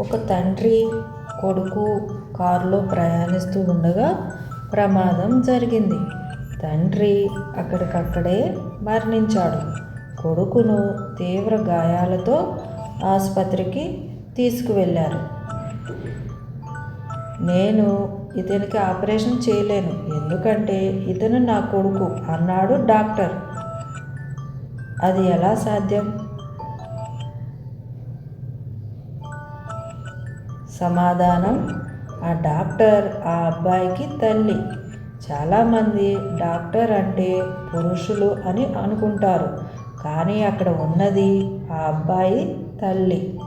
ఒక తండ్రి కొడుకు కారులో ప్రయాణిస్తూ ఉండగా ప్రమాదం జరిగింది. తండ్రి అక్కడికక్కడే మరణించాడు. కొడుకును తీవ్ర గాయాలతో ఆసుపత్రికి తీసుకువెళ్ళారు. నేను ఇతనికి ఆపరేషన్ చేయలేను ఎందుకంటే ఇతను నా కొడుకు అన్నాడు డాక్టర్. అది ఎలా సాధ్యం? సమాధానం. ఆ డాక్టర్ ఆ అబ్బాయికి తల్లి. చాలామంది డాక్టర్ అంటే పురుషులు అని అనుకుంటారు. కానీ అక్కడ ఉన్నది ఆ అబ్బాయి తల్లి.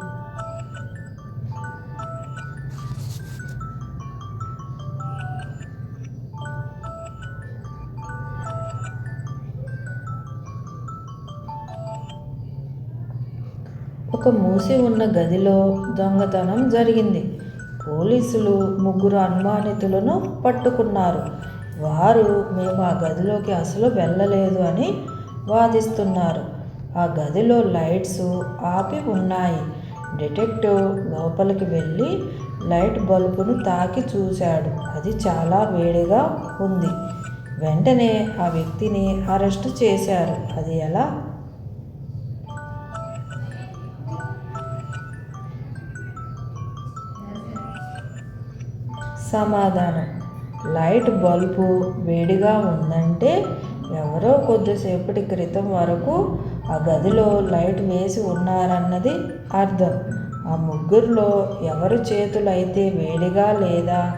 మూసి ఉన్న గదిలో దొంగతనం జరిగింది. పోలీసులు ముగ్గురు అనుమానితులను పట్టుకున్నారు. వారు మేము ఆ గదిలోకి అసలు వెళ్ళలేదు అని వాదిస్తున్నారు. ఆ గదిలో లైట్స్ ఆపి ఉన్నాయి. డిటెక్టివ్ లోపలికి వెళ్ళి లైట్ బల్బును తాకి చూశాడు. అది చాలా వేడిగా ఉంది. వెంటనే ఆ వ్యక్తిని అరెస్ట్ చేశారు. అది ఎలా సమాధానం. లైట్ బల్బు వేడిగా ఉందంటే ఎవరో కొద్దిసేపటి క్రితం వరకు ఆ గదిలో లైట్ వేసి ఉన్నారన్నది అర్థం. ఆ ముగ్గురులో ఎవరు చేతులు అయితే వేడిగా లేదా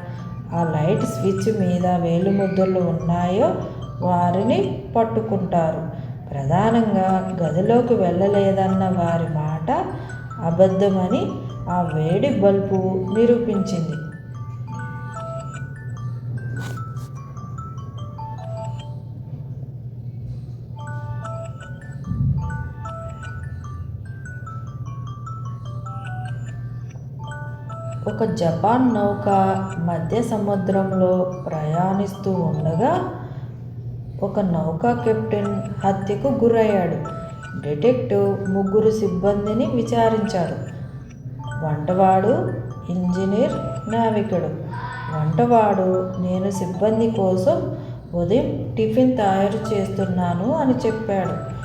ఆ లైట్ స్విచ్ మీద వేలిముద్రలు ఉన్నాయో వారిని పట్టుకుంటారు. ప్రధానంగా గదిలోకి వెళ్ళలేదన్న వారి మాట అబద్ధమని ఆ వేడి బల్బు నిరూపించింది. ఒక జపాన్ నౌక మధ్య సముద్రంలో ప్రయాణిస్తూ ఉండగా ఒక నౌకా కెప్టెన్ హత్యకు గురయ్యాడు. డిటెక్టివ్ ముగ్గురు సిబ్బందిని విచారించాడు వంటవాడు ఇంజనీర్ నావికుడు. వంటవాడు నేను సిబ్బంది కోసం ఉదయం టిఫిన్ తయారు చేస్తున్నాను అని చెప్పాడు.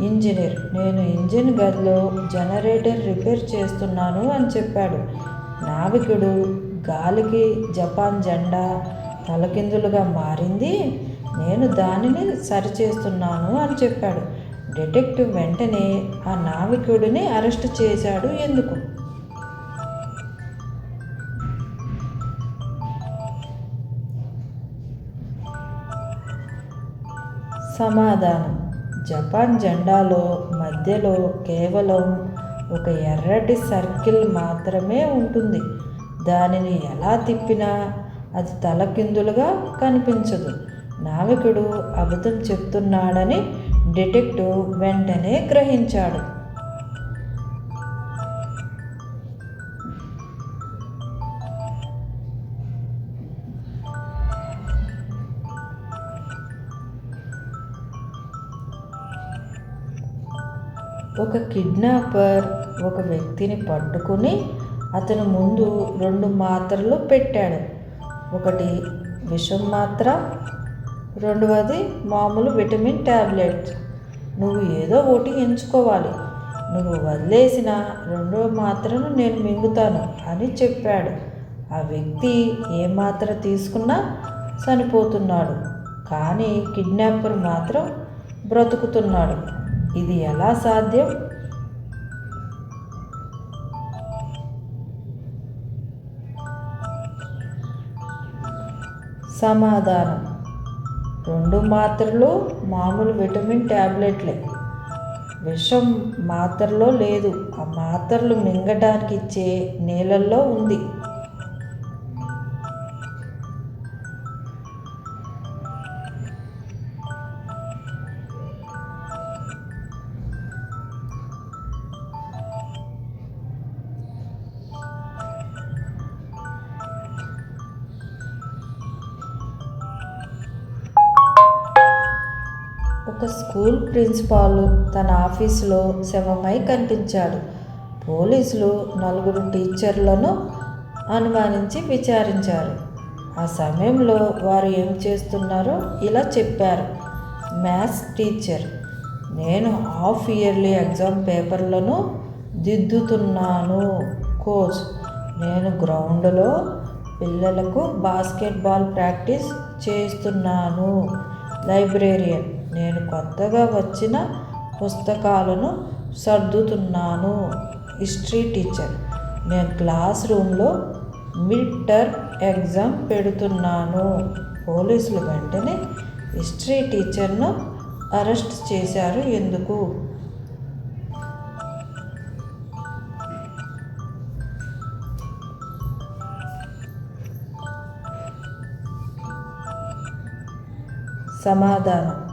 ఇంజనీర్ నేను ఇంజిన్ గదిలో జనరేటర్ రిపేర్ చేస్తున్నాను అని చెప్పాడు. నావికుడు గాలికి జపాన్ జెండా తలకిందులుగా మారింది. నేను దానిని సరిచేస్తున్నాను అని చెప్పాడు. డిటెక్టివ్ వెంటనే ఆ నావికుడిని అరెస్ట్ చేశాడు ఎందుకు? సమాధానం. జపాన్ జెండాలో మధ్యలో కేవలం ఒక ఎర్రటి సర్కిల్ మాత్రమే ఉంటుంది. దానిని ఎలా తిప్పినా అది తలకిందులుగా కనిపించదు. నావికుడు అబద్ధం చెప్తున్నాడని డిటెక్టివ్ వెంటనే గ్రహించాడు. ఒక కిడ్నాపర్ ఒక వ్యక్తిని పట్టుకుని అతను ముందు రెండు మాత్రలు పెట్టాడు. ఒకటి విషం మాత్ర రెండవది మామూలు విటమిన్ ట్యాబ్లెట్ నువ్వు ఏదో ఒకటి ఎంచుకోవాలి. నువ్వు వదిలేసిన రెండవ మాత్రను నేను మింగుతాను అని చెప్పాడు. ఆ వ్యక్తి ఏ మాత్ర తీసుకున్నా చనిపోతున్నాడు కానీ కిడ్నాపర్ మాత్రం బ్రతుకుతున్నాడు. ఇది ఎలా సాధ్యం? సమాధానం. రెండు మాత్రలు మామూలు విటమిన్ ట్యాబ్లెట్లే విషం మాత్రలో లేదు. ఆ మాత్రలు మింగటానికిచ్చే నీళ్ళల్లో ఉంది. ఒక స్కూల్ ప్రిన్సిపాల్ తన ఆఫీసులో శవమై కనిపించాడు. పోలీసులు నలుగురు టీచర్లను అనుమానించి విచారించారు. ఆ సమయంలో వారు ఏం చేస్తున్నారో ఇలా చెప్పారు. మ్యాథ్స్ టీచర్ నేను హాఫ్ ఇయర్లీ ఎగ్జామ్ పేపర్లను దిద్దుతున్నాను. కోచ్ నేను గ్రౌండ్లో పిల్లలకు బాస్కెట్బాల్ ప్రాక్టీస్ చేస్తున్నాను. లైబ్రేరియన్ నేను కొత్తగా వచ్చిన పుస్తకాలను సర్దుతున్నాను. హిస్టరీ టీచర్ నేను క్లాస్ రూమ్లో మిడ్ టర్మ్ ఎగ్జామ్ పెడుతున్నాను. పోలీసులు వెంటనే హిస్టరీ టీచర్ను అరెస్ట్ చేశారు. ఎందుకు? సమాధానం.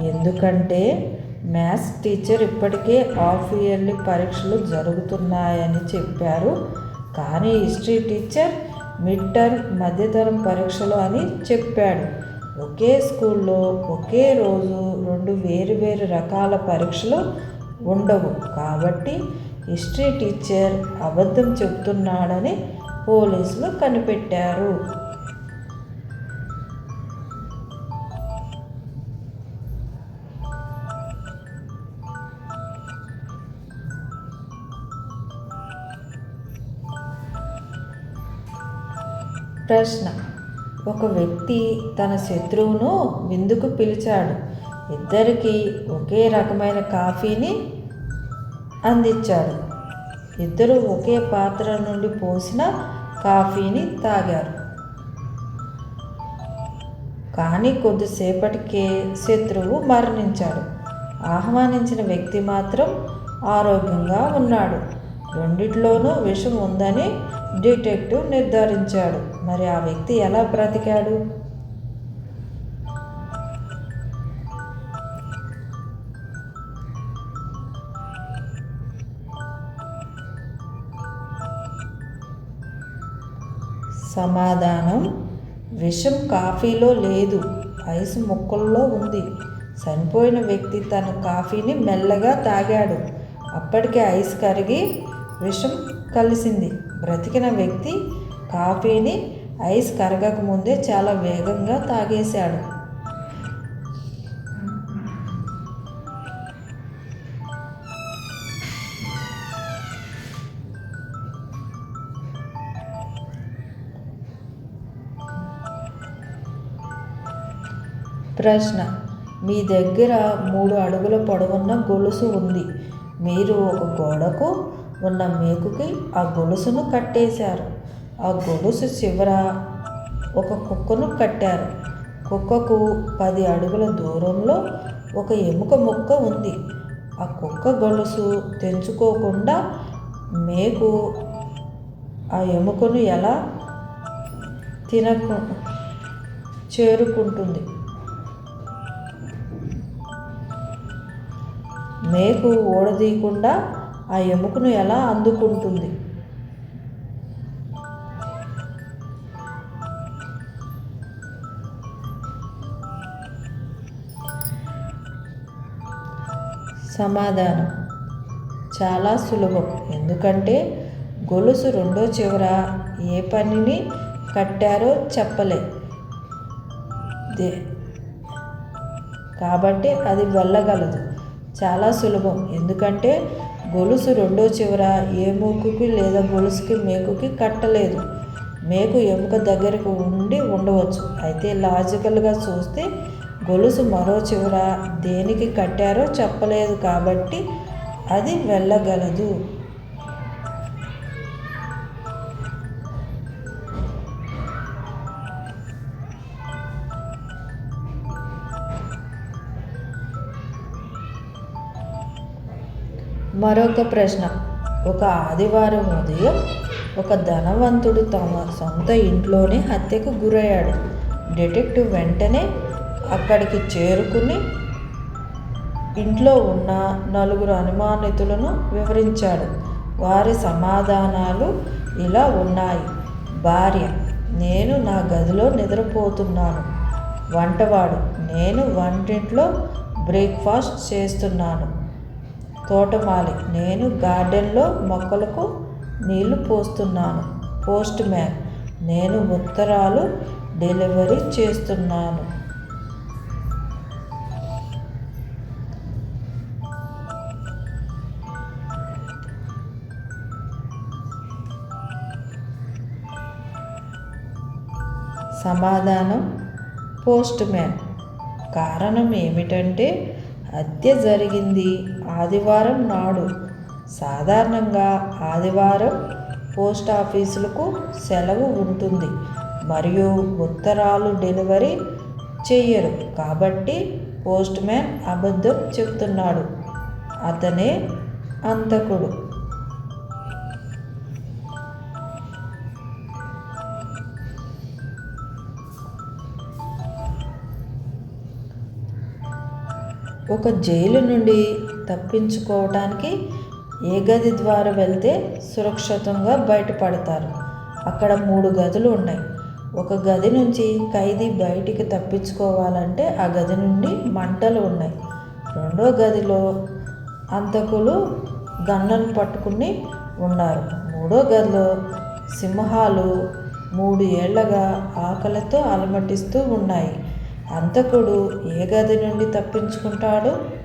ఎందుకంటే మ్యాథ్స్ టీచర్ ఇప్పటికే హాఫ్ ఇయర్లీ పరీక్షలు జరుగుతున్నాయని చెప్పారు. కానీ హిస్టరీ టీచర్ మిడ్ టర్మ్ మధ్యతరం పరీక్షలు అని చెప్పాడు. ఒకే స్కూల్లో ఒకే రోజు రెండు వేరు వేరు రకాల పరీక్షలు ఉండవు. కాబట్టి హిస్టరీ టీచర్ అబద్ధం చెప్తున్నాడని పోలీసులు కనిపెట్టారు. ప్రశ్న. ఒక వ్యక్తి తన శత్రువును విందుకు పిలిచాడు? ఇద్దరికి ఒకే రకమైన కాఫీని అందించాడు. ఇద్దరు ఒకే పాత్ర నుండి పోసిన కాఫీని తాగారు. కానీ కొద్దిసేపటికే శత్రువు మరణించాడు. ఆహ్వానించిన వ్యక్తి మాత్రం ఆరోగ్యంగా ఉన్నాడు. రెండిట్లోనూ విషం ఉందని డిటెక్టివ్ నిర్ధారించాడు. మరి ఆ వ్యక్తి ఎలా బ్రతికాడు? సమాధానం విషం కాఫీలో లేదు. ఐస్ ముక్కల్లో ఉంది. చనిపోయిన వ్యక్తి తన కాఫీని మెల్లగా తాగాడు. అప్పటికే ఐస్ కరిగి విషం కలిసింది. బ్రతికిన వ్యక్తి కాఫీని ఐస్ కరగక ముందే చాలా వేగంగా తాగేశాడు. ప్రశ్న మీ దగ్గర మూడు అడుగుల పొడవున్న గొలుసు ఉంది. మీరు ఒక గోడకు ఉన్న మేకుకి ఆ గొలుసును కట్టేశారు. ఆ గొలుసు చివర ఒక కుక్కను కట్టారు. కుక్కకు పది అడుగుల దూరంలో ఒక ఎముక ముక్క ఉంది. ఆ కుక్క గొలుసు తెంచుకోకుండా మేకు ఆ ఎముకను ఎలా తినకు చేరుకుంటుంది? మేకు ఓడదీయకుండా ఆ ఎముకను ఎలా అందుకుంటుంది? సమాధానం. చాలా సులభం. ఎందుకంటే గొలుసు రెండో చివర ఏ పనిని కట్టారో చెప్పలే. దే కాబట్టి అది వెళ్ళగలదు. చాలా సులభం. ఎందుకంటే గొలుసు రెండో చివర ఏ మూకుకి లేదా గొలుసుకి మేకుకి కట్టలేదు. మేకు ఎముక దగ్గరకు ఉండి ఉండవచ్చు. అయితే లాజికల్గా చూస్తే గొలుసు మరో చివర దేనికి కట్టారో చెప్పలేదు కాబట్టి అది వెళ్ళగలదు. మరొక ప్రశ్న. ఒక ఆదివారం ఉదయం ఒక ధనవంతుడు తమ సొంత ఇంట్లోనే హత్యకు గురయ్యాడు. డిటెక్టివ్ వెంటనే అక్కడికి చేరుకుని ఇంట్లో ఉన్న నలుగురు అనుమానితులను వివరించాడు. వారి సమాధానాలు ఇలా ఉన్నాయి. భార్య నేను నా గదిలో నిద్రపోతున్నాను. వంటవాడు నేను వంటింట్లో బ్రేక్ఫాస్ట్ చేస్తున్నాను. తోటమాలి. నేను గార్డెన్లో మొక్కలకు నీళ్ళు పోస్తున్నాను. Postman. నేను ఉత్తరాలు డెలివరీ చేస్తున్నాను. సమాధానం పోస్ట్ మ్యాన్. కారణం ఏమిటంటే హత్య జరిగింది ఆదివారం నాడు. సాధారణంగా ఆదివారం పోస్ట్ ఆఫీసులకు సెలవు ఉంటుంది. మరియు ఉత్తరాలు డెలివరీ చెయ్యరు. కాబట్టి పోస్ట్ మ్యాన్ అబద్ధం చెప్తున్నాడు. అతనే అంతకుడు. ఒక జైలు నుండి తప్పించుకోవటానికి ఏ గది ద్వారా వెళ్తే సురక్షితంగా బయటపడతారు? అక్కడ మూడు గదులు ఉన్నాయి. ఒక గది నుంచి ఖైదీ బయటికి తప్పించుకోవాలంటే ఆ గది నుండి మంటలు ఉన్నాయి. రెండో గదిలో అంతకులు గన్నను పట్టుకుని ఉన్నారు. మూడో గదిలో సింహాలు మూడు ఏళ్ళగా ఆకలితో అలమటిస్తూ ఉన్నాయి. అంతకుడు ఏ గది నుండి తప్పించుకుంటాడు?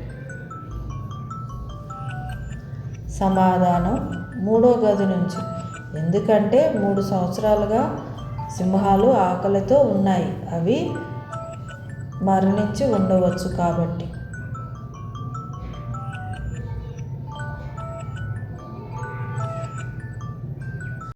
సమాధానం మూడో గది నుంచి. ఎందుకంటే మూడు సంవత్సరాలుగా సింహాలు ఆకలితో ఉన్నాయి. అవి మరణించి ఉండవచ్చు కాబట్టి.